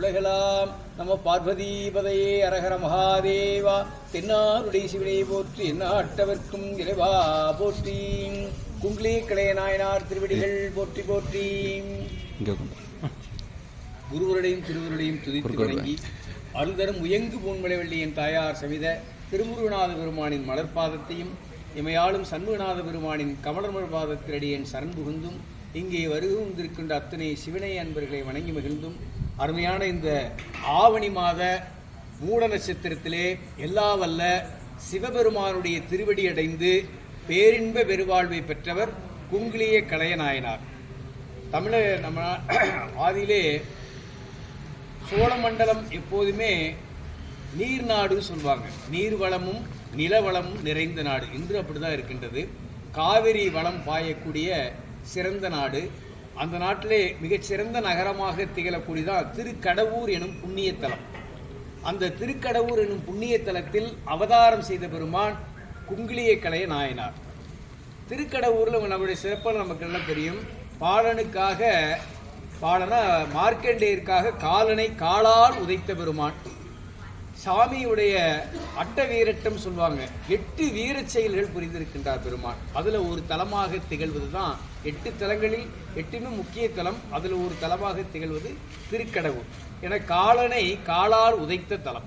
உலகெல்லாம் நம பார்வதிபதையே அரஹர மகாதேவா. தென்னாருடைய சிவனை போற்றி எந்நாட்டவர்க்கும் இறைவா போற்றி. குங்கிலி கலைய நாயனார் திருவடிகள் போற்றி போற்றி. குருவருடையும் திருவருடையும் துதித்து வணங்கி அருள்தரும் உயங்கு பூன்மலைவள்ளியின் தாயார் சவித திருமுருகநாத பெருமானின் மலர்பாதத்தையும் இமையாளும் சண்முகநாத பெருமானின் கமலமர் பாதத்திரடியன் சரண் புகுந்தும் இங்கே வருகின்றிருக்கின்ற அத்தனை சிவனை அன்பர்களை வணங்கி மகிழ்ந்தும் அருமையான இந்த ஆவணி மாத மூட நட்சத்திரத்திலே எல்லா வல்ல சிவபெருமானுடைய திருவடி அடைந்து பேரின்ப பெருவாழ்வை பெற்றவர் குங்கிலிய கலையநாயனார் தமிழ நம்ம ஆதியிலே சோழமண்டலம் எப்போதுமே நீர் நாடுன்னு சொல்லுவாங்க நீர் வளமும் நிலவளமும் நிறைந்த நாடு. இன்று அப்படிதான் இருக்கின்றது. காவிரி வளம் பாயக்கூடிய சிறந்த நாடு. அந்த நாட்டிலே மிகச்சிறந்த நகரமாக திகழக்கூடியதான் திருக்கடவூர் எனும் புண்ணியத்தலம். அந்த திருக்கடவூர் எனும் புண்ணியத்தலத்தில் அவதாரம் செய்த பெருமான் குங்கிலிய கலைய நாயனார். திருக்கடவுரில் நம்முடைய சிறப்பாக நமக்கு நல்லா தெரியும். பாலனுக்காக பாலனா மார்க்கண்டேயருக்காக காலனை காலால் உதைத்த பெருமான். சாமியுடைய அட்ட வீரட்டம் சொல்லுவாங்க எட்டு வீரச் செயல்கள் புரிந்திருக்கின்றார் பெருமான். அதில் ஒரு தலமாக திகழ்வது தான் எட்டு தலங்களில் எட்டுமே முக்கிய தலம் அதில் ஒரு தலமாக திகழ்வது திருக்கடவுர் என காலனை காலால் உதைத்த தலம்.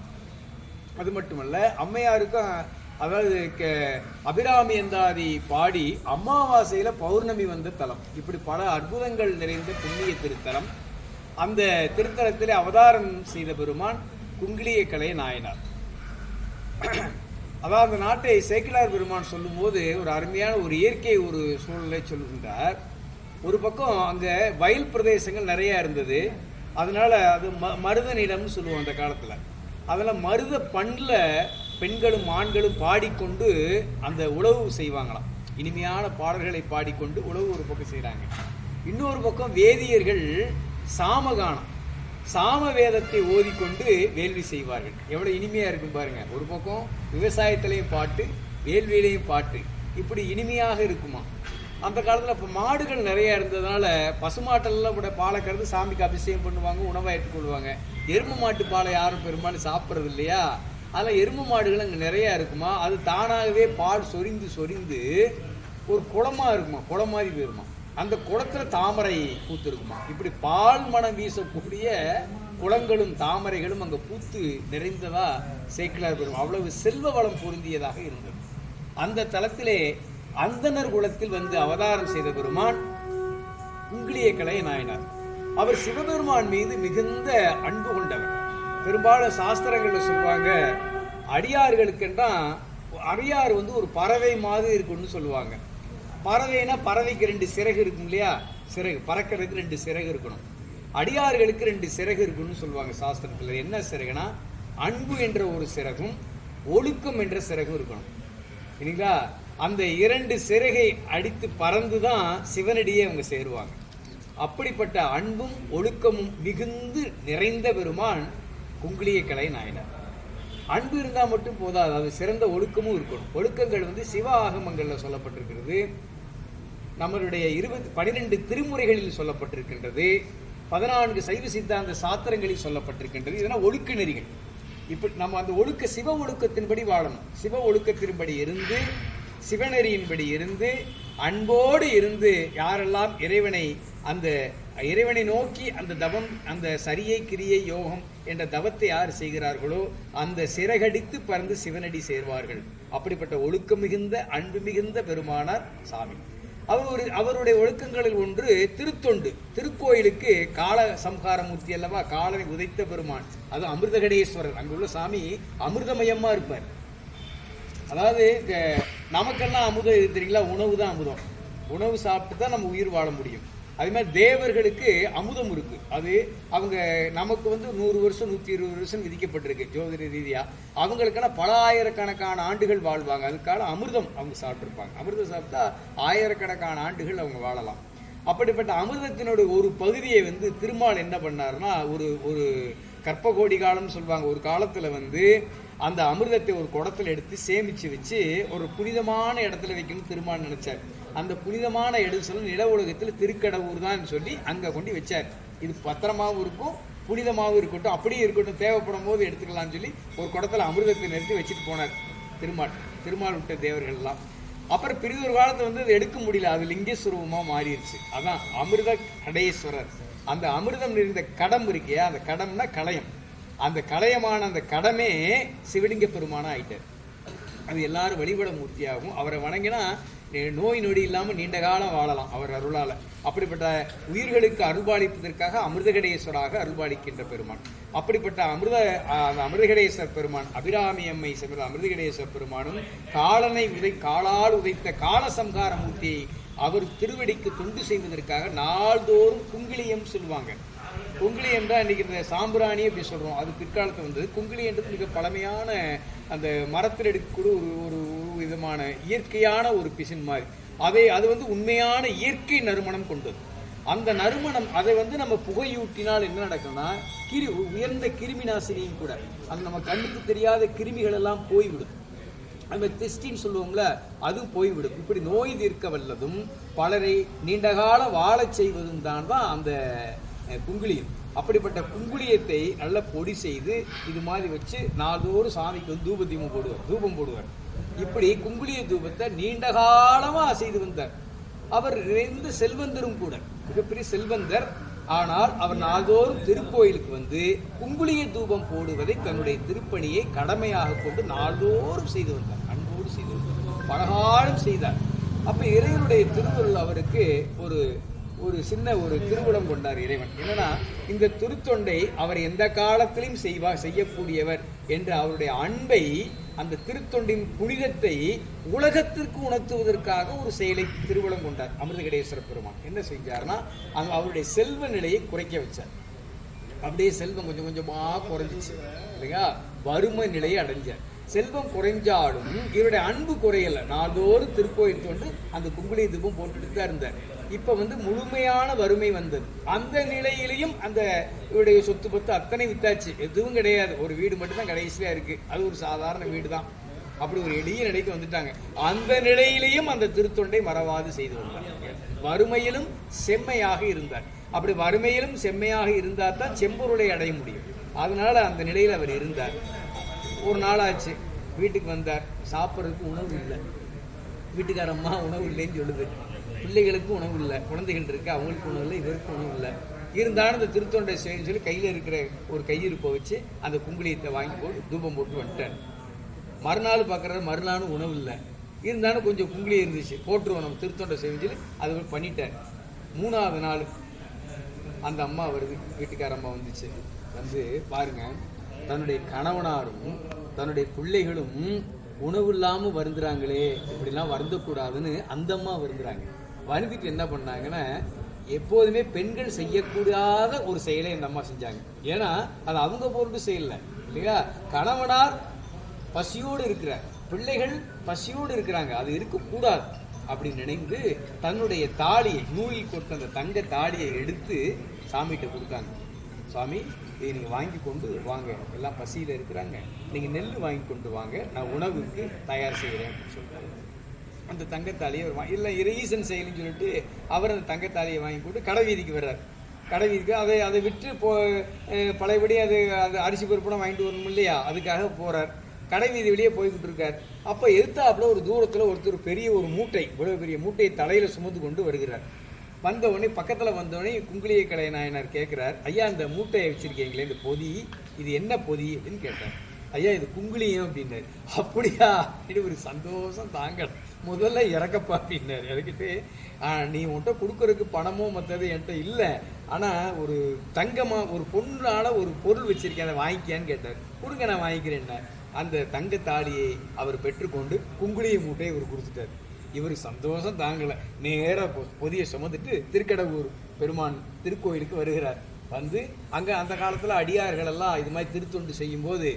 அது மட்டுமல்ல அம்மையாருக்கும் அதாவது க- அபிராமி எந்தாதி பாடி அமாவாசையில் பௌர்ணமி வந்த தலம். இப்படி பல அற்புதங்கள் நிறைந்த புண்ணிய திருத்தலம். அந்த திருத்தலத்திலே அவதாரம் செய்த பெருமான் குங்கிலிய கலை நாயனார். அதாவது அந்த நாட்டை சேக்கிலார் பெருமான் சொல்லும்போது ஒரு அருமையான ஒரு இயற்கை ஒரு சூழலை சொல்லுகின்றார். ஒரு பக்கம் அங்கே வயல் பிரதேசங்கள் நிறையா இருந்தது. அதனால் அது ம மருத நிலம்னு சொல்லுவோம் அந்த காலத்தில். அதில் மருத பண்ணில் பெண்களும் ஆண்களும் பாடிக்கொண்டு அந்த உழவு செய்வாங்களாம். இனிமையான பாடல்களை பாடிக்கொண்டு உழவு ஒரு பக்கம் செய்கிறாங்க இன்னொரு பக்கம் வேதியர்கள் சாமகானம். சாம வேதத்தை ஓதிக்கொண்டு வேள்வி செய்வார்கள். எவ்வளோ இனிமையாக இருக்கும் பாருங்கள் ஒரு பக்கம் விவசாயத்திலையும் பாட்டு வேள்வியிலையும் பாட்டு. இப்படி இனிமையாக இருக்குமா? அந்த காலத்தில் இப்போ மாடுகள் நிறையா இருந்ததுனால பசுமாட்டெல்லாம் கூட பாலை கறந்து சாமிக்கு அபிஷேகம் பண்ணுவாங்க உணவாக எடுத்துக்கொள்வாங்க எருமை மாட்டு பாலை யாரும் பெரும்பாலும் சாப்பிட்றது இல்லையா? அதில் எருமை மாடுகள் அங்கே நிறையா இருக்குமா? அது தானாகவே பால் சொரிந்து சொரிந்து ஒரு குளமாக இருக்குமா? குளம் மாதிரி போயிருமா? அந்த குளத்தில் தாமரை பூத்திருக்குமா? இப்படி பால் மனம் வீசக்கூடிய குளங்களும் தாமரைகளும் அங்கே பூத்து நிறைந்ததா சேக்கிலார் பெரும் அவ்வளவு செல்வ வளம் பொருந்தியதாக இருந்தது. அந்த தலத்திலே அந்தனர் குலத்தில் வந்து அவதாரம் செய்த பெருமான் குங்கிலிய கலை நாயனார். அவர் சிவபெருமான் மீது மிகுந்த அன்பு கொண்டவர். பெரும்பாலும் சாஸ்திரங்களில் சொல்லுவாங்க அடியார்களுக்கென்றால் அடியார் வந்து ஒரு பறவை மாதிரி இருக்குன்னு சொல்லுவாங்க. பறவைனா பறவைக்கு ரெண்டு சிறகு இருக்கும் இல்லையா? சிறகு பறக்கிறதுக்கு ரெண்டு சிறகு இருக்கணும். அடியார்களுக்கு ரெண்டு சிறகு இருக்குன்னு சொல்லுவாங்க சாஸ்திரத்தில். என்ன சிறகுனா அன்பு என்ற ஒரு சிறகும் ஒழுக்கம் என்ற சிறகும் இருக்கணும். சரிங்களா அந்த இரண்டு சிறகை அடித்து பறந்து தான் சிவனடியே அவங்க சேருவாங்க. அப்படிப்பட்ட அன்பும் ஒழுக்கமும் மிகுந்து நிறைந்த பெருமான் குங்குளிய கலை நாயனர். அன்பு இருந்தால் மட்டும் போதாது. அது சிறந்த ஒழுக்கமும் இருக்கணும். ஒழுக்கங்கள் வந்து சிவ ஆகமங்களில் சொல்லப்பட்டிருக்கிறது. நம்மளுடைய இருபது பனிரெண்டு திருமுறைகளில் சொல்லப்பட்டிருக்கின்றது. பதினான்கு சைவ சித்தாந்த சாத்திரங்களில் சொல்லப்பட்டிருக்கின்றது. இதெல்லாம் ஒழுக்க நெறிகள் இப்படி நம்ம அந்த ஒழுக்க சிவ ஒழுக்கத்தின்படி வாழணும். சிவ ஒழுக்கத்தின்படி இருந்து சிவநெறியின்படி இருந்து அன்போடு இருந்து யாரெல்லாம் இறைவனை அந்த இறைவனை நோக்கி அந்த தவம் அந்த சரியை கிரியை யோகம் என்ற தவத்தை யார் செய்கிறார்களோ அந்த சிறகடித்து பறந்து சிவனடி சேர்வார்கள். அப்படிப்பட்ட ஒழுக்கம் மிகுந்த அன்பு மிகுந்த பெருமானார் சாமி. அவர் ஒரு அவருடைய ஒழுக்கங்களில் ஒன்று திருத்தொண்டு. திருக்கோயிலுக்கு கால சம்ஹாரமூர்த்தி அல்லவா காலனை உதைத்த பெருமான். அது அமிர்தகடேஸ்வரர். அங்குள்ள சாமி அமிர்தமயமா இருப்பார். அதாவது நமக்கெல்லாம் அமுதம் தெரியுங்களா? உணவு தான் அமுதம். உணவு சாப்பிட்டு தான் நம்ம உயிர் வாழ முடியும். அதே மாதிரி தேவர்களுக்கு அமுதம் இருக்கு. அது அவங்க நமக்கு வந்து நூறு வருஷம் நூற்றி இருபது வருஷம் விதிக்கப்பட்டிருக்கு ஜோதிட ரீதியா. அவங்களுக்கெல்லாம் பல ஆயிரக்கணக்கான ஆண்டுகள் வாழ்வாங்க. அதுக்கான அமிர்தம் அவங்க சாப்பிட்ருப்பாங்க அமிர்தம் சாப்பிட்டா ஆயிரக்கணக்கான ஆண்டுகள் அவங்க வாழலாம். அப்படிப்பட்ட அமிர்தத்தினுடைய ஒரு பகுதியை வந்து திருமால் என்ன பண்ணாருன்னா ஒரு ஒரு கற்பகோடி காலம்னு சொல்லுவாங்க. ஒரு காலத்துல வந்து அந்த அமிர்தத்தை ஒரு குடத்துல எடுத்து சேமிச்சு வச்சு ஒரு புனிதமான இடத்துல வைக்கணும்னு திருமால் நினைச்சார். அந்த புனிதமான இடம் நில உலகத்தில் திருக்கடவுர் தான் சொல்லி அங்கே கொண்டு வச்சார். இது பத்திரமாவும் இருக்கும் புனிதமாகவும் இருக்கட்டும். அப்படியே இருக்கட்டும் தேவைப்படும் போது எடுத்துக்கலாம்னு சொல்லி ஒரு குடத்தில் அமிர்தத்தை நிறுத்தி வச்சுட்டு போனார் திருமால் திருமால் விட்ட தேவர்கள்லாம் அப்புறம் பிரிதொரு ஒரு காலத்துல வந்து அது எடுக்க முடியல. அது லிங்கஸ்வரூபமாக மாறிடுச்சு. அதான் அமிர்த கடேஸ்வரர். அந்த அமிர்தம் நிறைந்த கடம் இருக்கே அந்த கடம்னா களையம். அந்த களையமான அந்த கடமே சிவலிங்க பெருமானாக ஆயிட்டார். அது எல்லாரும் வழிபட மூர்த்தியாகவும் அவரை வணங்கினா நோய் நொடி இல்லாமல் நீண்ட காலம் வாழலாம் அவர் அருளால். அப்படிப்பட்ட உயிர்களுக்கு அருள்பாலிப்பதற்காக அமிர்தகடேஸ்வராக அருள்பாலிக்கின்ற பெருமான். அப்படிப்பட்ட அமிர்த அந்த அமிர்தகடேஸ்வர் பெருமான் அபிராமி அம்மை சென்ற அமிர்தகடேஸ்வர் பெருமானும் காலனை உதை காலால் உதைத்த காலசம்ஹார மூர்த்தியை அவர் திருவடிக்கு தொண்டு செய்வதற்காக நாள்தோறும் குங்கிலியம் சொல்லுவாங்க குங்குளி என்றால் இன்றைக்கி இந்த சாம்பிராணி அப்படி சொல்கிறோம் அது பிற்காலத்தில் வந்தது. குங்குளி என்றது மிக பழமையான அந்த மரத்தில் எடுக்கக்கூடிய ஒரு ஒரு விதமான இயற்கையான ஒரு பிசின் மாதிரி. அதை அது வந்து உண்மையான இயற்கை நறுமணம் கொண்டது. அந்த நறுமணம் அதை வந்து நம்ம புகையூட்டினால் என்ன நடக்கும்னா கிரி உயர்ந்த கிருமி நாசினியும் கூட அது நம்ம கண்ணுக்கு தெரியாத கிருமிகள் எல்லாம் போய்விடும் அந்த திருஷ்டின்னு சொல்லுவோம்ல அதுவும் போய்விடும். இப்படி நோய் தீர்க்க வல்லதும் பலரை நீண்டகால வாழச் செய்வதும் தான் தான் அந்த குங்குளியம். அப்படிப்பட்ட குங்குளியத்தை நல்ல பொடி செய்து இது மாதிரி வச்சு நாள்தோறும் சாமிக்கு வந்து தூப தீபம் போடுவார். தூபம் போடுவார். இப்படி குங்குளிய தூபத்தை நீண்ட காலமாக செய்து வந்தார். அவர் நிறைந்த செல்வந்தரும் கூட. மிகப்பெரிய செல்வந்தர். ஆனால் அவர் நாள்தோறும் திருக்கோயிலுக்கு வந்து குங்குளிய தூபம் போடுவதை தன்னுடைய திருப்பணியை கடமையாக கொண்டு நாள்தோறும் செய்து வந்தார். அன்போடு செய்து வந்தார். பலகாலம் செய்தார். அப்ப இறைவனுடைய திருவருள் அவருக்கு ஒரு ஒரு சின்ன ஒரு திருவுளம் கொண்டார் இறைவன். என்னன்னா இந்த திருத்தொண்டை அவர் எந்த காலத்திலும் செய்வா செய்யக்கூடியவர் என்ற அவருடைய அன்பை அந்த திருத்தொண்டின் புனிதத்தை உலகத்திற்கு உணர்த்துவதற்காக ஒரு செயலை திருவுளம் கொண்டார் அமிர்தகடேஸ்வர பெருமான். என்ன செஞ்சார்னா அங்க அவருடைய செல்வ நிலையை குறைக்க வச்சார். அப்படியே செல்வம் கொஞ்சம் கொஞ்சமாக குறைஞ்சிச்சு இல்லையா? வறுமை நிலையை அடைஞ்சார். செல்வம் குறைஞ்சாலும் இவருடைய அன்பு குறையலை. நாள்தோறும் திருக்கோயில் தோண்டு அந்த குங்குளி தீபம் போட்டுட்டு தான் இருந்தார். இப்போ வந்து முழுமையான வறுமை வந்தது. அந்த நிலையிலையும் அந்த இவருடைய சொத்து பத்து அத்தனை வித்தாச்சு. எதுவும் கிடையாது. ஒரு வீடு மட்டும்தான் கடைசியாக இருக்குது இருக்கு. அது ஒரு சாதாரண வீடு தான் அப்படி ஒரு எளிய நிலைக்கு வந்துட்டாங்க. அந்த நிலையிலையும் அந்த திருத்தொண்டை மறவாது செய்து வந்தார் வறுமையிலும் செம்மையாக இருந்தார். அப்படி வறுமையிலும் செம்மையாக இருந்தால் தான் செம்பொருளை அடைய முடியும். அதனால அந்த நிலையில் அவர் இருந்தார். ஒரு நாளாச்சு. வீட்டுக்கு வந்தார். சாப்பிட்றதுக்கு உணவு இல்லை. வீட்டுக்காரம்மா உணவு இல்லைன்னு சொல்லுது. பிள்ளைகளுக்கு உணவு இல்லை குழந்தைகள் இருக்கு அவங்களுக்கு உணவு இல்லை இவருக்கு உணவு இல்லை. இருந்தாலும் இந்த திருத்தொண்டை செய்யணும்னு சொல்லி கையில் இருக்கிற ஒரு கையிருப்பை வச்சு அந்த குங்குளியத்தை வாங்கி போட்டு தூபம் போட்டு வந்துட்டேன் மறுநாள் பார்க்குறது மறுநாளும் உணவு இல்லை. இருந்தாலும் கொஞ்சம் குங்குளி இருந்துச்சு. போட்டுருவோம் நம்ம திருத்தொண்டை செய்யணும்னு சொல்லி அது பண்ணிட்டேன் மூணாவது நாள் அந்த அம்மா வருது வீட்டுக்கார அம்மா வந்துச்சு. வந்து பாருங்க தன்னுடைய கணவனாரும் தன்னுடைய பிள்ளைகளும் உணவு இல்லாமல் வருந்துறாங்களே இப்படிலாம் வருந்தக்கூடாதுன்னு அந்த அம்மா வருந்துறாங்க. வருந்திட்டு என்ன பண்ணாங்கன்னா எப்போதுமே பெண்கள் செய்யக்கூடாத ஒரு செயலை இந்த அம்மா செஞ்சாங்க. ஏன்னா அது அவங்க பொருட்டு செய்யல இல்லையா? கணவனார் பசியோடு இருக்கிறார். பிள்ளைகள் பசியோடு இருக்கிறாங்க. அது இருக்கக்கூடாது. அப்படி நினைந்து தன்னுடைய தாலியை நூலில் கொடுத்த அந்த தங்க தாலியை எடுத்து சாமிகிட்ட கொடுத்தாங்க. சாமி இதை நீங்கள் வாங்கி கொண்டு வாங்க. எல்லாம் பசியில் இருக்கிறாங்க. நீங்கள் நெல் வாங்கி கொண்டு வாங்க. நான் உணவுக்கு தயார் செய்கிறேன் அப்படின்னு சொல்கிறாங்க அந்த தங்கத்தாலியை வருவான். இல்லை ஈசன் செயலின்னு சொல்லிட்டு அவர் அந்த தங்கத்தாலியை வாங்கி கொண்டு கடை வீதிக்கு வர்றார். கடை வீதிக்கு அதை அதை விட்டு போ பழையபடி அது அது அரிசி பருப்புலாம் வாங்கிட்டு வரணும் இல்லையா? அதுக்காக போகிறார் கடை வீதி வெளியே போய்கிட்டு இருக்கார் அப்போ எதிர்த்தாப்புல ஒரு தூரத்தில் ஒருத்தர் பெரிய ஒரு மூட்டை இவ்வளோ பெரிய மூட்டையை தலையில் சுமந்து கொண்டு வருகிறார். வந்தவொடனே பக்கத்தில் வந்தவொடனே குங்குளிய கலை நாயனார் கேட்குறார் ஐயா இந்த மூட்டையை வச்சுருக்கீங்களே இந்த பொதி இது என்ன பொதி? அப்படின்னு கேட்டார். ஐயா இது குங்குளியம் அப்படின்னாரு அப்படியா? அப்படின்னு ஒரு சந்தோஷம் தாங்கலை முதல்ல இறக்கப்பா அப்படின்னாரு. இறக்கிட்டு நீ உன்கிட்ட கொடுக்கறதுக்கு பணமோ மற்றது என்கிட்ட இல்லை. ஆனால் ஒரு தங்கமாக ஒரு பொண்ணால் ஒரு பொருள் வச்சுருக்கேன் அதை வாங்கிக்கியான்னு கேட்டார். கொடுங்க நான் வாங்கிக்கிறேன்னா அந்த தங்க தாலியை அவர் பெற்றுக்கொண்டு குங்குளிய மூட்டையை இவர் கொடுத்துட்டார் இவர் சந்தோஷம் தாங்கலை. நேராக பொதியை சுமந்துட்டு திருக்கடவுர் பெருமான் திருக்கோயிலுக்கு வருகிறார். வந்து அங்கே அந்த காலத்தில் அடியார்கள் எல்லாம் இது மாதிரி திருத்தொண்டு செய்யும்போது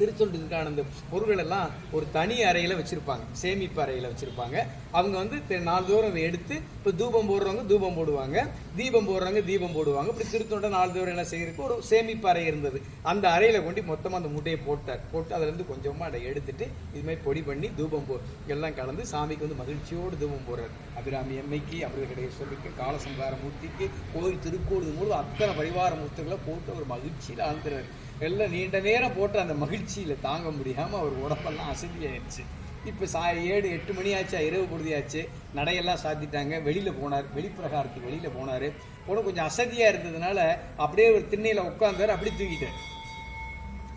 திருத்தொண்டுக்கான அந்த பொருள்கள் எல்லாம் ஒரு தனி அறையில் வச்சுருப்பாங்க. சேமிப்பு அறையில் வச்சுருப்பாங்க. அவங்க வந்து நாலு நாள்தோறும் அதை எடுத்து இப்போ தூபம் போடுறவங்க தூபம் போடுவாங்க. தீபம் போடுறவங்க தீபம் போடுவாங்க. இப்படி நாலு நாள்தோறும் என்ன செய்யறதுக்கு ஒரு சேமிப்பு அறை இருந்தது. அந்த அறையில் கொண்டு மொத்தமாக அந்த முட்டையை போட்டார். போட்டு அதுலேருந்து கொஞ்சமாக அதை எடுத்துட்டு இது மாதிரி பொடி பண்ணி தூபம் போ எல்லாம் கலந்து சாமிக்கு வந்து மகிழ்ச்சியோடு தூபம் போடுறார். அபிராமி எம்மைக்கு அமிர்தகடைய சொல்லிக்கு காலசங்கார மூர்த்திக்கு கோயில் திருக்கோடு முழு அத்தனை பரிவார மூர்த்திகளை போட்டு ஒரு மகிழ்ச்சியில் ஆழ்ந்துறாரு. எல்லாம் நீண்ட நேரம் போட்டு அந்த மகிழ்ச்சியில் தாங்க முடியாமல் அவர் உடம்பெல்லாம் அசதியாயிருச்சு. இப்போ சா ஏழு எட்டு மணி ஆச்சா இரவு பொழுதியாச்சு நடையெல்லாம் சாத்திட்டாங்க. வெளியில் போனார். வெளிப்பிரகாரத்துக்கு வெளியில் போனார். உடனே கொஞ்சம் அசதியாக இருந்ததுனால அப்படியே ஒரு திண்ணையில் உட்காந்தார் அப்படி தூக்கிட்டார்.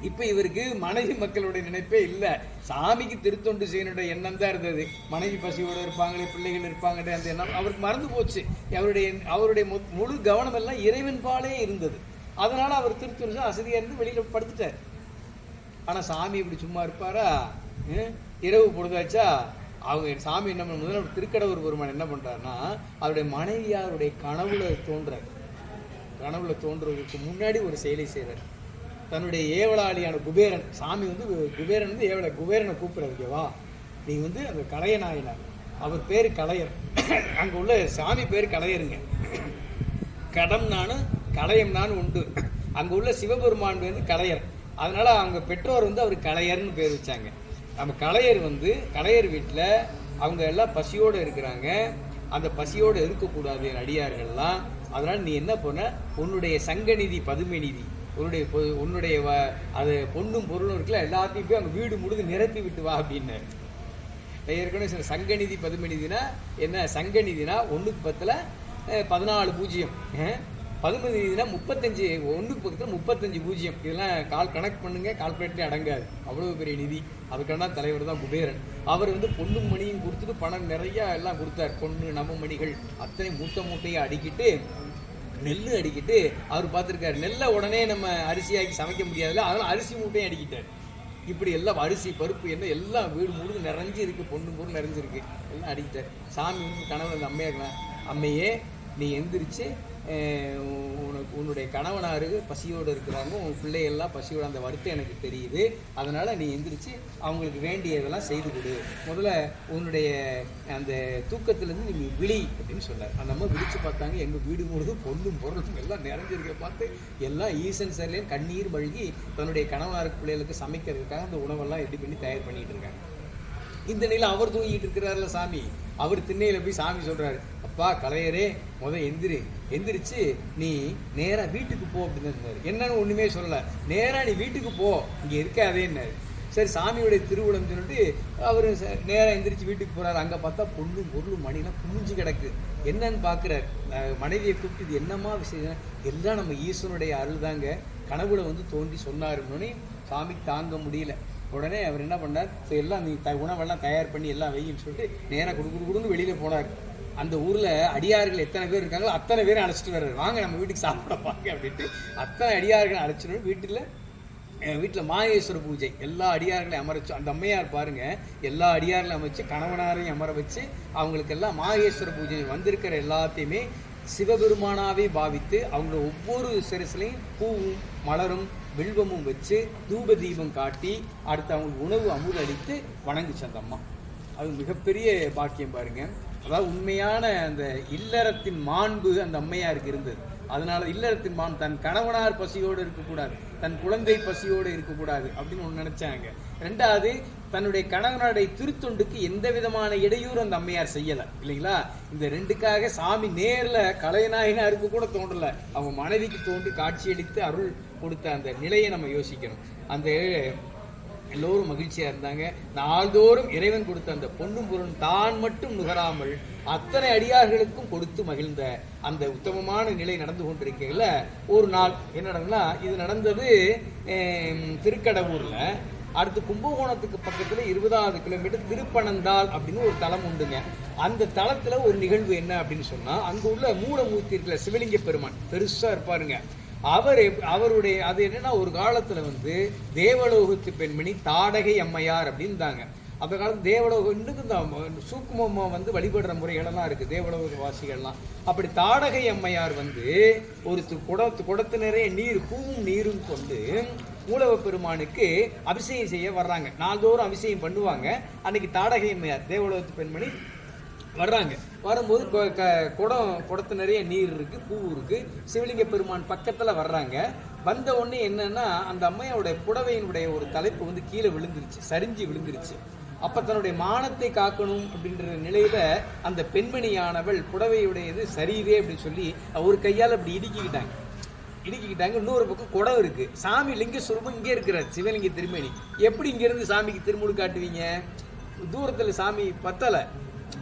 இப்போ இவருக்கு மனைவி மக்களுடைய நினைப்பே இல்லை. சாமிக்கு திருத்தொண்டு செய்யணுடைய எண்ணம் தான் இருந்தது. மனைவி பசியோடு இருப்பாங்களே பிள்ளைகள் இருப்பாங்கன்ற அந்த எண்ணம் அவருக்கு மறந்து போச்சு. அவருடைய அவருடைய முழு கவனமெல்லாம் இறைவன் பாலே இருந்தது. அதனால் அவர் திருத்தொண்டு வருஷம் அசதியாக இருந்து வெளியில் படுத்துட்டார். ஆனால் சாமி இப்படி சும்மா இருப்பாரா? இரவு பொழுதாச்சா? அவங்க சாமி என்ன பண்ணுறது திருக்கடவுர் பெருமான் என்ன பண்ணுறாருன்னா அவருடைய மனைவியாருடைய கனவுல தோன்றார். கனவுல தோன்றுவதற்கு முன்னாடி ஒரு செயலை செய்கிறார் தன்னுடைய ஏவலாளியான குபேரன் சாமி வந்து குபேரன் வந்து ஏவலை குபேரனை கூப்பிடுறது வா. நீ வந்து அந்த கலையநாயனார். அவர் பேர் கலையர். அங்கே உள்ள சாமி பேர் கலையருங்க. கடம் நானும் கலையம் உண்டு. அங்கே உள்ள சிவபெருமான் வந்து கலையர் அதனால் அவங்க பெற்றோர் வந்து அவர் கலையர்னு பேர் வச்சாங்க. நம்ம கலையர் வந்து கலையர் வீட்டில் அவங்க எல்லாம் பசியோடு இருக்கிறாங்க. அந்த பசியோடு இருக்கக்கூடாது என் அடியார்கள்லாம். அதனால் நீ என்ன பண்ண? உன்னுடைய சங்கநிதி பதுமை நிதி உன்னுடைய பொ- உன்னுடைய வ- அது பொண்ணும் பொருளும் இருக்குல்ல எல்லாத்தையும் போய் அங்கே வீடு முழுது நிரப்பி விட்டு வா அப்படின்னாரு ஏற்கனவே சில சங்கநிதி பதுமநிதினா என்ன? சங்கநிதினா ஒன்றுக்கு பத்தில் பதினாலு பூஜ்ஜியம். பதுமநிதினா முப்பத்தஞ்சு ஒன்றுக்கு பக்கத்தில் முப்பத்தஞ்சு பூஜ்ஜியம். இதெல்லாம் கால் கனெக்ட் பண்ணுங்க கால்குலேட்டரே அடங்காது. அவ்வளோ பெரிய நிதி. அதுக்கான தலைவர் தான் குபேரன். அவர் வந்து பொண்ணும் மணியும் கொடுத்துட்டு பணம் நிறையா எல்லாம் கொடுத்தார். பொண்ணு நவமணிகள் அத்தனை மூட்டை மூட்டையை அடிக்கிட்டு நெல் அடிக்கிட்டு அவர் பார்த்துருக்காரு. நெல்லை உடனே நம்ம அரிசியாக்கி சமைக்க முடியாதுல்ல அதனால் அரிசி மூட்டையும் அடிக்கிட்டார். இப்படி எல்லாம் அரிசி பருப்பு என்ன எல்லாம் வீடு முழுது நிறைஞ்சிருக்கு. பொண்ணு பொருள் நிறைஞ்சிருக்கு. எல்லாம் அடிக்கிட்டார். சாமி வந்து கணவன் அந்த அம்மையா அம்மையே நீ எந்திரிச்சு உனக்கு உன்னுடைய கணவனாரு பசியோடு இருக்கிறாங்க உன் பிள்ளைகள்லாம் பசியோட அந்த வருத்தம் எனக்கு தெரியுது. அதனால் நீ எந்திரிச்சு அவங்களுக்கு வேண்டியதெல்லாம் செய்து கொடு. முதல்ல உன்னுடைய அந்த தூக்கத்திலேருந்து நீ விழி அப்படின்னு சொன்னார் அந்த அம்மா விழிச்சு பார்த்தாங்க எங்கள் வீடு முழுதும் பொண்ணும் பொருளும் எல்லாம் நிறைஞ்சிருக்க. பார்த்து எல்லாம் ஈசன் சரிலேயும் கண்ணீர் மழுகி தன்னுடைய கணவனாருக்கு பிள்ளைகளுக்கு சமைக்கிறதுக்காக அந்த உணவெல்லாம் எப்படி பண்ணி தயார் பண்ணிகிட்டு இருக்காங்க. இந்த நிலையில் அவர் தூங்கிட்டு இருக்கிறாருல சாமி. அவர் திண்ணையில் போய் சாமி சொல்கிறாரு அப்பா கலையரே முத எந்திரி. எந்திரிச்சு நீ நேராக வீட்டுக்கு போ அப்படின்னு சொன்னாரு. என்னன்னு ஒன்றுமே சொல்லலை. நேராக நீ வீட்டுக்கு போ. இங்கே இருக்காதேன்னாரு சரி சாமியுடைய திருவிழம் சொல்லிட்டு அவர் நேராக எந்திரிச்சு வீட்டுக்கு போகிறாரு அங்கே பார்த்தா பொண்ணும் பொருளும் மணிலாம் குமிஞ்சு கிடக்கு. என்னன்னு பாக்குறாரு. மனைவியை கூப்பிட்டு இது என்னம்மா விஷயம் எல்லாம் நம்ம ஈஸ்வரனுடைய அருள் தாங்க. கனவுல வந்து தோண்டி சொன்னாருன்னு சாமி தாங்க முடியல. உடனே அவர் என்ன பண்ணார்? ஸோ எல்லாம் நீ த உணவெல்லாம் தயார் பண்ணி எல்லாம் வையின்னு சொல்லிட்டு நேராக குடு குடு குடுன்னு வெளியில் போனார். அந்த ஊரில் அடியார்கள் எத்தனை பேர் இருக்காங்களோ அத்தனை பேரும் அழைச்சிட்டு வர்றாரு. வாங்க நம்ம வீட்டுக்கு சாப்பிட வாங்க அப்படின்ட்டு அத்தனை அடியார்கள் அழைச்சிட்டு வீட்டில் வீட்டில் மாயேஸ்வர மாகேஸ்வர பூஜை. எல்லா அடியார்களையும் அமரச்சு அந்த அம்மையார் பாருங்க எல்லா அடியார்களையும் அமைச்சு கணவனாரையும் அமர வச்சு அவங்களுக்கெல்லாம் மாகேஸ்வர பூஜை வந்திருக்கிற எல்லாத்தையுமே சிவபெருமானாவே பாவித்து அவங்க ஒவ்வொரு சிரசுலையும் பூவும் மலரும் வில்வமும் வச்சு தூப தீபம் காட்டி அடுத்து அவங்களுக்கு உணவு அமுது அளித்து வணங்குச்சு அந்த அம்மா. அது மிகப்பெரிய பாக்கியம் பாருங்க. அதாவது உண்மையான அந்த இல்லறத்தின் மாண்பு அந்த அம்மையாருக்கு இருந்தது. அதனால இல்லறத்தின் மான் தன் கணவனார் பசியோடு இருக்கக்கூடாது தன் குழந்தை பசியோடு இருக்கக்கூடாது அப்படின்னு ஒன்று நினைச்சாங்க. ரெண்டாவது தன்னுடைய கணவனுடைய திருத்தொண்டுக்கு எந்த விதமான இடையூறு அந்த அம்மையார் செய்யலை. இல்லைங்களா? இந்த ரெண்டுக்காக சாமி நேர்ல கலைநாயனாருக்கு கூட தோன்றல. அவங்க மனைவிக்கு தோன்றி காட்சியளித்து அருள் கொடுத்த அந்த நிலையை நம்ம யோசிக்கணும். அந்த எல்லோரும் மகிழ்ச்சியா இருந்தாங்க. நாள்தோறும் இறைவன் கொடுத்த அந்த பொண்ணும் பொருள் தான் மட்டும் நுகராமல் அத்தனை அடியார்களுக்கும் கொடுத்து மகிழ்ந்த அந்த உத்தமமான நிலை நடந்து கொண்டிருக்கையில ஒரு நாள் என்ன நடந்ததுன்னா இது நடந்தது திருக்கடவுரில் திருக்கடவூர்ல. அடுத்து கும்பகோணத்துக்கு பக்கத்துல இருபதாவது கிலோமீட்டர் திருப்பனந்தாள் அப்படின்னு ஒரு தலம் உண்டுங்க. அந்த தலத்துல ஒரு நிகழ்வு என்ன அப்படின்னு சொன்னா அங்க உள்ள மூலமூர்த்தி இருக்கிற சிவலிங்க பெருமான் பெருசா இருப்பாருங்க. அவர் அவருடைய அது என்னன்னா ஒரு காலத்துல வந்து தேவலோகத்து பெண்மணி தாடகை அம்மையார் அப்படின்தாங்க அந்த காலத்து தேவலோகம் இன்னும் இந்த சூக்குமம்மா வந்து வழிபடுற முறைகளெல்லாம் இருக்குது தேவலோக வாசிகள்லாம் அப்படி தாடகை அம்மையார் வந்து ஒரு குடத்து குடத்து நிறைய நீர் பூவும் நீரும் கொண்டு மூலவ பெருமானுக்கு அபிஷேகம் செய்ய வர்றாங்க. நாள்தோறும் அபிஷேகம் பண்ணுவாங்க. அன்னைக்கு தாடகை அம்மையார் தேவலோகத்து பெண்மணி வர்றாங்க. வரும்போது க- குடம் குடத்து நிறைய நீர் இருக்கு பூ இருக்கு. சிவலிங்க பெருமான் பக்கத்தில் வர்றாங்க. வந்த உடனே என்னன்னா அந்த அம்மையோட புடவையினுடைய ஒரு தலைப்பு வந்து கீழே விழுந்துருச்சு சரிஞ்சு விழுந்துருச்சு. அப்ப தன்னுடைய மானத்தை காக்கணும் அப்படின்ற நிலையில அந்த பெண்மணியானவள் புடவையுடையது சரியுதே அப்படின்னு சொல்லி ஒரு கையால் அப்படி இடுக்கிக்கிட்டாங்க. இடுக்கிக்கிட்டாங்க. இன்னொரு பக்கம் குடம் இருக்கு. சாமி லிங்க சுரூபம் இங்கே இருக்கிறார் சிவலிங்க திருமணி. எப்படி இங்கேருந்து சாமிக்கு திருமுழு காட்டுவீங்க? தூரத்தில் சாமி பத்தலை.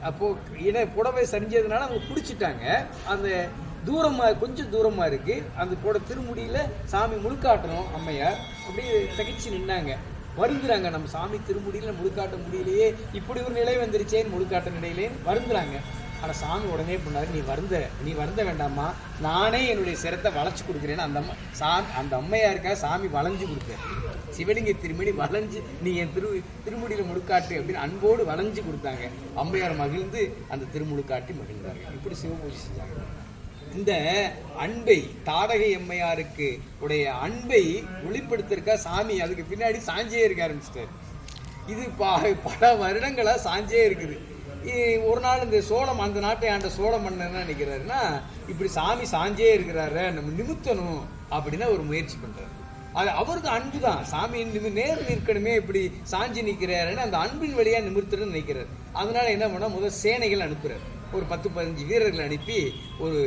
அப்போ இட புடவை சரிஞ்சதுனால அவங்க பிடிச்சிட்டாங்க. அந்த தூரமாக கொஞ்சம் தூரமாக இருக்குது அந்த கூட திருமுடியில் சாமி முழுக்காட்டணும் அம்மையார். அப்படியே தகிச்சு நின்னாங்க. வருந்துறாங்க. நம்ம சாமி திருமுடியில் முழுக்காட்ட முடியலையே. இப்படி ஒரு நிலை வந்துருச்சேன்னு முழுக்காட்ட நிலையிலே வருந்துறாங்க. ஆனால் சாமி உடனே பண்ணாரு நீ வருந்த நீ வருந்த வேண்டாமா நானே என்னுடைய சிரத்தை வளைச்சி கொடுக்குறேன்னு அந்த அம்மா சா அந்த அம்மையாருக்கா சாமி வளைஞ்சு கொடுத்தாரு சிவலிங்க திருமணி வளைஞ்சு நீ என் திரு திருமுடியில் முழுக்காட்டு அப்படின்னு அன்போடு வளைஞ்சு கொடுத்தாங்க. அம்மையார் மகிழ்ந்து அந்த திருமுழுக்காட்டி மகிழ்ந்தார்கள். இப்படி சிவபூஜை செஞ்சாங்க. இந்த அன்பை தாடகை எம்மையாருக்கு உடைய அன்பை வெளிப்படுத்திருக்கா சாமி. அதுக்கு பின்னாடி சாஞ்சியே இருக்க ஆரம்பிச்சிட்டாரு இது பா பல வருடங்களாக சாஞ்சே இருக்குது. ஒரு நாள் இந்த சோழம் அந்த நாட்டை ஆண்ட சோழ மன்னன் என்ன நினைக்கிறாருன்னா இப்படி சாமி சாஞ்சே இருக்கிறாரு நம்ம நிமித்தணும் அப்படின்னு ஒரு முயற்சி பண்ணுறாரு அது அவருக்கு அன்பு தான். சாமி நேர் நிற்கணுமே இப்படி சாஞ்சி நிற்கிறாருன்னு அந்த அன்பின் வழியாக நிமிர்த்தணும்னு நினைக்கிறார். அதனால என்ன பண்ணா முதல் சேனைகள் அனுப்புகிறார் ஒரு பத்து பதினஞ்சு வீரர்களை அனுப்பி ஒரு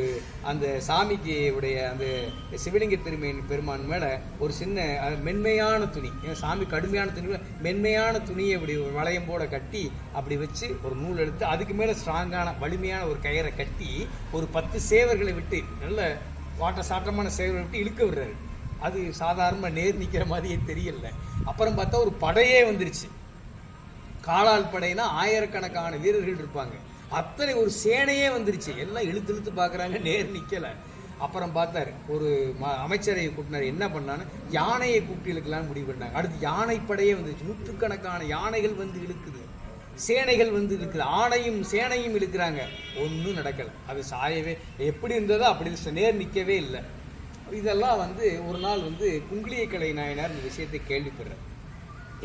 அந்த சாமிக்கு உடைய அந்த சிவலிங்க திருமையின் பெருமான் மேலே ஒரு சின்ன மென்மையான துணி சாமி கடுமையான துணி மென்மையான துணியை இப்படி ஒரு வளையம் போட கட்டி அப்படி வச்சு ஒரு நூல் எடுத்து அதுக்கு மேலே ஸ்ட்ராங்கான வலிமையான ஒரு கயிறை கட்டி ஒரு பத்து சேவர்களை விட்டு நல்ல வாட்ட சாட்டமான சேவர்களை விட்டு இழுக்க விடுறாரு. அது சாதாரண நேர் நிற்கிற மாதிரியே தெரியல. அப்புறம் பார்த்தா ஒரு படையே வந்துருச்சு. காலால் படைனா ஆயிரக்கணக்கான வீரர்கள் இருப்பாங்க. அத்தனை ஒரு சேனையே வந்துருச்சு. எல்லாம் இழுத்து இழுத்து பார்க்குறாங்க. நேர் நிற்கலை அப்புறம் பார்த்தாரு ஒரு ம- அமைச்சரை கூட்டினார். என்ன பண்ணான்னு யானையை கூப்பிட்டு இழுக்கலாம்னு முடிவு பண்ணாங்க. அடுத்து யானைப்படையே படையே வந்துருச்சு. நூற்றுக்கணக்கான யானைகள் வந்து இழுக்குது. சேனைகள் வந்து இழுக்குது. ஆணையும் சேனையும் இழுக்கிறாங்க. ஒன்றும் நடக்கலை. அது சாயவே எப்படி இருந்ததோ அப்படி நேர் நிற்கவே இல்லை. இதெல்லாம் வந்து ஒரு நாள் வந்து குங்கிலியக்கலை நாயனார் இந்த விஷயத்தை கேள்விப்படுறேன்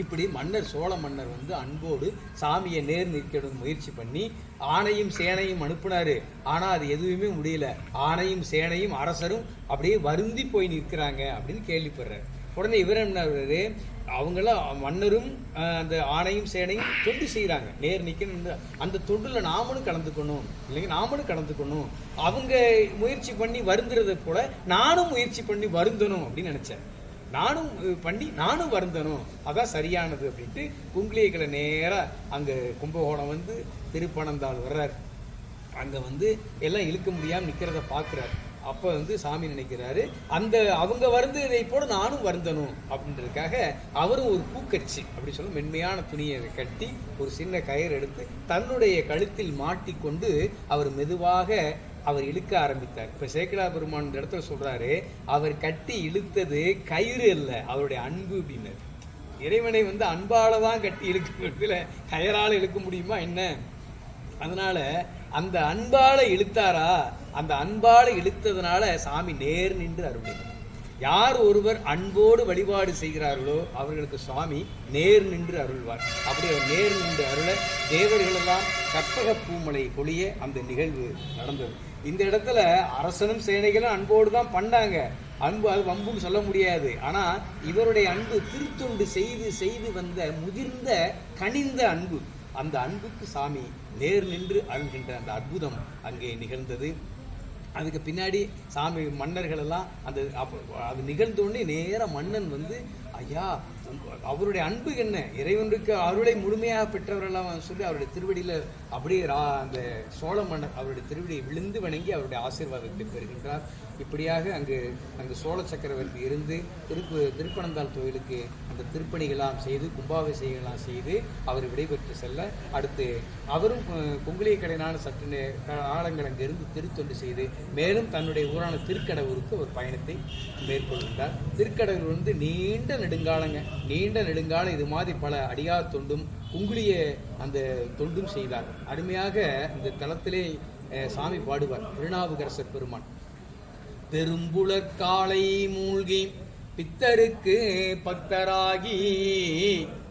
இப்படி மன்னர் சோழ மன்னர் வந்து அன்போடு சாமியை நேர் நிற்கணும் முயற்சி பண்ணி ஆணையும் சேனையும் அனுப்புனாரு. ஆனால் அது எதுவுமே முடியல. ஆணையும் சேனையும் அரசரும் அப்படியே வருந்தி போய் நிற்கிறாங்க அப்படின்னு கேள்விப்படுறாரு. உடனே இவர் என்ன ஆகுறாரு அவங்களாம் மன்னரும் அந்த ஆணையும் சேனையும் தொண்டு செய்கிறாங்க நேர் நிற்கணும் அந்த தொண்டில் நாமளும் கலந்துக்கணும். இல்லைங்க நாமளும் கலந்துக்கணும். அவங்க முயற்சி பண்ணி வருந்துறதை போல நானும் முயற்சி பண்ணி வருந்தணும் அப்படின்னு நினச்சேன். நானும் பண்ணி நானும் வருந்தனும் அதான் சரியானது அப்படின்ட்டு குங்கிலியக்களை நேராக அங்கே கும்பகோணம் வந்து திருப்பனந்தாள் வர்றார். அங்கே வந்து எல்லாம் இழுக்க முடியாமல் நிற்கிறத பார்க்குறாரு அப்போ வந்து சாமி நினைக்கிறாரு அந்த அவங்க வருந்ததை போல நானும் வருந்தணும் அப்படின்றதுக்காக அவரும் ஒரு பூக்கச்சி அப்படி சொல்ல மென்மையான துணியை கட்டி ஒரு சின்ன கயிறு எடுத்து தன்னுடைய கழுத்தில் மாட்டிக்கொண்டு அவர் மெதுவாக அவர் இழுக்க ஆரம்பித்தார். இப்போ சேக்கடா பெருமான் இந்த இடத்துல சொல்கிறாரு அவர் கட்டி இழுத்தது கயிறு அல்ல அவருடைய அன்பு அப்படின்னாரு. இறைவனை வந்து அன்பால் தான் கட்டி இழுக்கிறதுல கயரால் இழுக்க முடியுமா என்ன? அதனால் அந்த அன்பால் இழுத்தாரா? அந்த அன்பால் இழுத்ததுனால சாமி நேர் நின்று அருளினார் யார் ஒருவர் அன்போடு வழிபாடு செய்கிறார்களோ அவர்களுக்கு சுவாமி நேர் நின்று அருள்வார். அப்படி அவர் நேர் நின்று அருள தேவர்களெல்லாம் கற்பக பூமலை பொழிய அந்த நிகழ்வு நடந்தது. இந்த இடத்துல அரசனும் சேனைகளும் அன்போடு தான் பண்ணாங்க. அன்பு அது வம்புன்னு சொல்ல முடியாது. ஆனால் இவருடைய அன்பு திருத்தொண்டு செய்து செய்து வந்த முதிர்ந்த கனிந்த அன்பு. அந்த அன்புக்கு சாமி நேர் நின்று அழுகின்ற அந்த அற்புதம் அங்கே நிகழ்ந்தது. அதுக்கு பின்னாடி சாமி மன்னர்கள் எல்லாம் அந்த அது நிகழ்ந்தோடனே நேராக மன்னன் வந்து ஐயா அவருடைய அன்பு என்ன? இறைவனுக்கு அருளை முழுமையாக பெற்றவரெல்லாம் சொல்லி அவருடைய திருவடியில் அப்படியே ரா- அந்த சோழ மன்னர் அவருடைய திருவடியை விழுந்து வணங்கி அவருடைய ஆசீர்வாதத்தை பெறுகின்றார். இப்படியாக அங்கு அங்கு சோழ சக்கரவர்த்தி இருந்து திருப்பு திருப்பனந்தாள் கோயிலுக்கு அந்த திருப்பணிகளாம் செய்து கும்பாபிஷேகங்களாம் செய்து அவர் விடைபெற்று செல்ல அடுத்து அவரும் குங்குலிய கொங்குலியக்கடையினால சற்று நே- காலங்கள் அங்கிருந்து திருத்தொண்டு செய்து மேலும் தன்னுடைய ஊரான திருக்கடவுருக்கு ஒரு பயணத்தை மேற்கொள்கின்றார். திருக்கடவுர் வந்து நீண்ட நெடுங்காலங்க. நீண்ட நெடுங்காலம் இது மாதிரி பல அடியார் தொண்டும் குங்குளிய அந்த தொண்டும் செய்தார். அருமையாக இந்த தளத்திலே சாமி பாடுவார் திருநாவுக்கரசர் பெருமான். பெரும்புலர் காலை மூழ்கி பித்தருக்கு பக்தராகி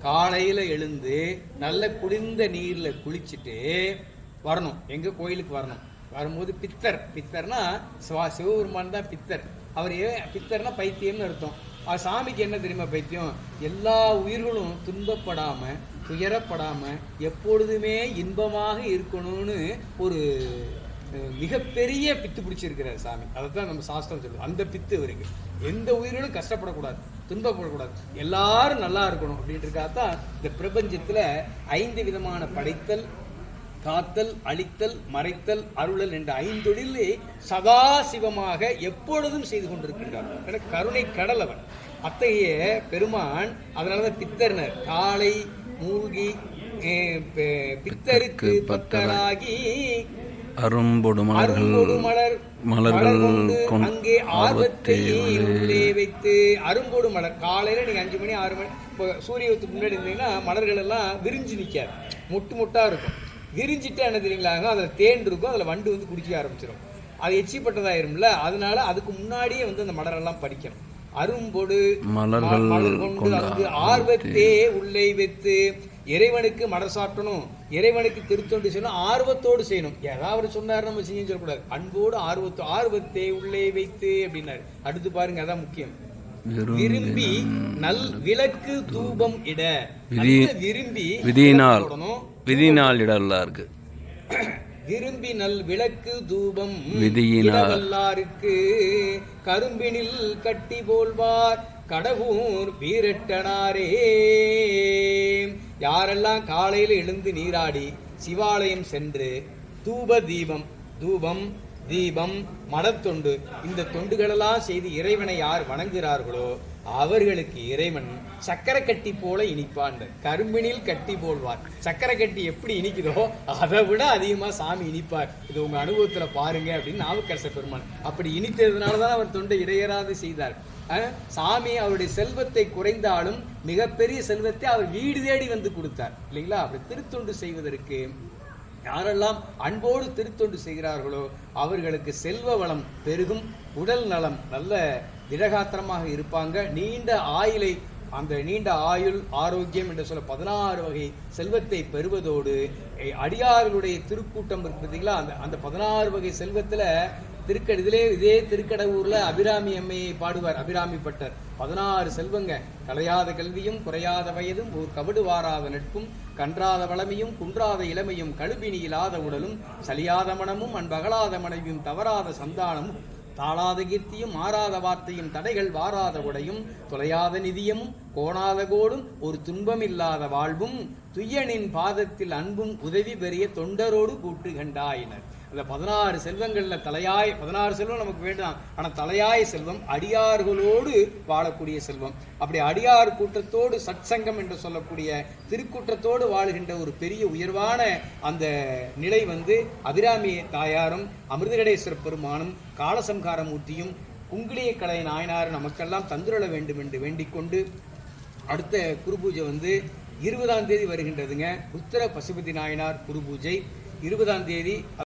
காலையில எழுந்து நல்ல குளிர்ந்த நீர்ல குளிச்சுட்டு வரணும். எங்க கோயிலுக்கு வரணும். வரும்போது பித்தர். பித்தர்னா சிவா சிவபெருமான் தான் பித்தர். அவர் பித்தர்னா பைத்தியம்னு அர்த்தம். சாமிக்கு என்ன தெரியுமா பைத்தியம்? எல்லா உயிர்களும் துன்பப்படாமல் துயரப்படாமல் எப்பொழுதுமே இன்பமாக இருக்கணும்னு ஒரு மிகப்பெரிய பித்து பிடிச்சிருக்கிறார் சாமி. அதை தான் நம்ம சாஸ்திரம் சொல்லுவோம் அந்த பித்து இவருக்கு எந்த உயிர்களும் கஷ்டப்படக்கூடாது துன்பப்படக்கூடாது. எல்லாரும் நல்லா இருக்கணும் அப்படின்றதுக்காக தான் இந்த பிரபஞ்சத்தில் ஐந்து விதமான படைத்தல் காத்தல் அழித்தல் மறைத்தல் அருளல் என்ற ஐந்தொழிலே சதா சிவமாக எப்பொழுதும் செய்து கொண்டிருக்கின்றார். என கருணை கடல் அவன் அத்தகைய பெருமான் அதனாலதான் பித்தர்னர். காலை மூழ்கி பித்தருக்கு பத்தராகி அரும்பொடு மலர்கள் மலர்கள் அங்கே ஆர்வத்தை உள்ளே வைத்து அரும்போடு மலர். காலையில நீங்க அஞ்சு மணி ஆறு மணி இப்போ சூரியத்துக்கு முன்னாடி இருந்தீங்கன்னா மலர்கள் எல்லாம் விரிஞ்சு நிக்காது. மொட்டு மொட்டா இருக்கும். விரிஞ்சிட்டு என்ன தெரியுங்களாங்க அதுல தேன் இருக்கும் அதுல வண்டு வந்து குடிக்க ஆரம்பிச்சிடும் அது எச்சிப்பட்டதாயிரும்ல அதனால அதுக்கு முன்னாடியே வந்து அந்த மலரெல்லாம் படிக்கணும். அரும்பொடு மலர்கள் கொண்டு அங்கு ஆர்வத்தே உள்ளே வைத்து இறைவனுக்கு மலர் சாட்டணும். இறைவனுக்கு திருத்தொண்டு செய்யணும் ஆர்வத்தோடு செய்யணும். ஏதாவது சொன்னார் நம்ம செய்ய சொல்லக்கூடாது. அன்போடு ஆர்வத்தோ ஆர்வத்தை உள்ளே வைத்து அப்படின்னாரு. அடுத்து பாருங்க அதான் முக்கியம். விரும் விரும்பி நல் விளக்கு தூபம் இட. விரும்பி விதியினால். போடணும். விதியினால் இடர்லாம் இருக்கு விரும்பி நல் விளக்கு தூபம் விதியினால். இடவல்லாருக்கு கரும்பினில் கட்டி போல்வார் கடவுர் வீரட்டனாரே யாரெல்லாம் காலையில் எழுந்து நீராடி சிவாலயம் சென்று தூப தீபம் தூபம் தீபம் மடத்தொண்டு இந்த தொண்டுகளெல்லாம் செய்து இறைவனை யார் வணங்குகிறார்களோ அவர்களுக்கு இறைவன் சக்கரை கட்டி போல இனிப்பான் கரும்பினில் கட்டி போல்வார் சக்கரை கட்டி எப்படி இனிக்குதோ அதை விட அதிகமா சாமி இனிப்பார். இது உங்க அனுபவத்துல பாருங்க அப்படின்னு நாவுக்கரச பெருமான் அப்படி இனித்ததுனால தான் அவர் தொண்டை இடையராது செய்தார். சாமி அவருடைய செல்வத்தை குறைந்தாலும் மிகப்பெரிய செல்வத்தை அவர் வீடு தேடி வந்து கொடுத்தார். இல்லைங்களா? அப்படி திருத்தொண்டு செய்வதற்கு யாரெல்லாம் அன்போடு திருத்தொண்டு செய்கிறார்களோ அவர்களுக்கு செல்வ வளம் பெருகும் உடல் நலம் நல்ல திடகாத்திரமாக இருப்பாங்க. நீண்ட ஆயுளை அந்த நீண்ட ஆயுள் ஆரோக்கியம் என்று சொல்ல பதினாறு வகை செல்வத்தை பெறுவதோடு அடியார்களுடைய திருக்கூட்டம் இருக்கு பார்த்தீங்களா? அந்த அந்த பதினாறு வகை செல்வத்தில் திருக்கட இதிலே இதே திருக்கடவுர்ல அபிராமி அம்மையை பாடுவார் அபிராமி பட்டர். பதினாறு செல்வங்க. கலையாத கல்வியும் குறையாத வயதும் ஒரு கபடு வாராத நட்பும் கன்றாத வளமையும் குன்றாத இளமையும் கழுபினி இல்லாத உடலும் சலியாத மனமும் அன்பகலாத மனைவியும் தவறாத சந்தானமும் தாளாத கீர்த்தியும் மாறாத வார்த்தையும் தடைகள் வாராத உடையும் தொலையாத நிதியமும் கோணாத கோடும் ஒரு துன்பமில்லாத வாழ்வும் துய்யனின் பாதத்தில் அன்பும் உதவி பெரிய தொண்டரோடு கூட்டு கண்டாயினர் அந்த பதினாறு செல்வங்களில் தலையாய் பதினாறு செல்வம் நமக்கு வேண்டாம் ஆனால் தலையாய செல்வம் அடியார்களோடு வாழக்கூடிய செல்வம். அப்படி அடியார் கூட்டத்தோடு சத்சங்கம் என்று சொல்லக்கூடிய திருக்கூட்டத்தோடு வாழுகின்ற ஒரு பெரிய உயர்வான அந்த நிலை வந்து அபிராமி தாயாரும் அமிர்தகடேஸ்வர பெருமானும் காலசம்காரமூர்த்தியும் குங்கிலிய கலை நாயனார் நமக்கெல்லாம் தந்துருள வேண்டும் என்று வேண்டிக்கொண்டு அடுத்த குரு பூஜை வந்து இருபதாம் தேதி வருகின்றதுங்க. உத்தர பசுபதி நாயனார் குரு பூஜை. இருபதாம் தேதி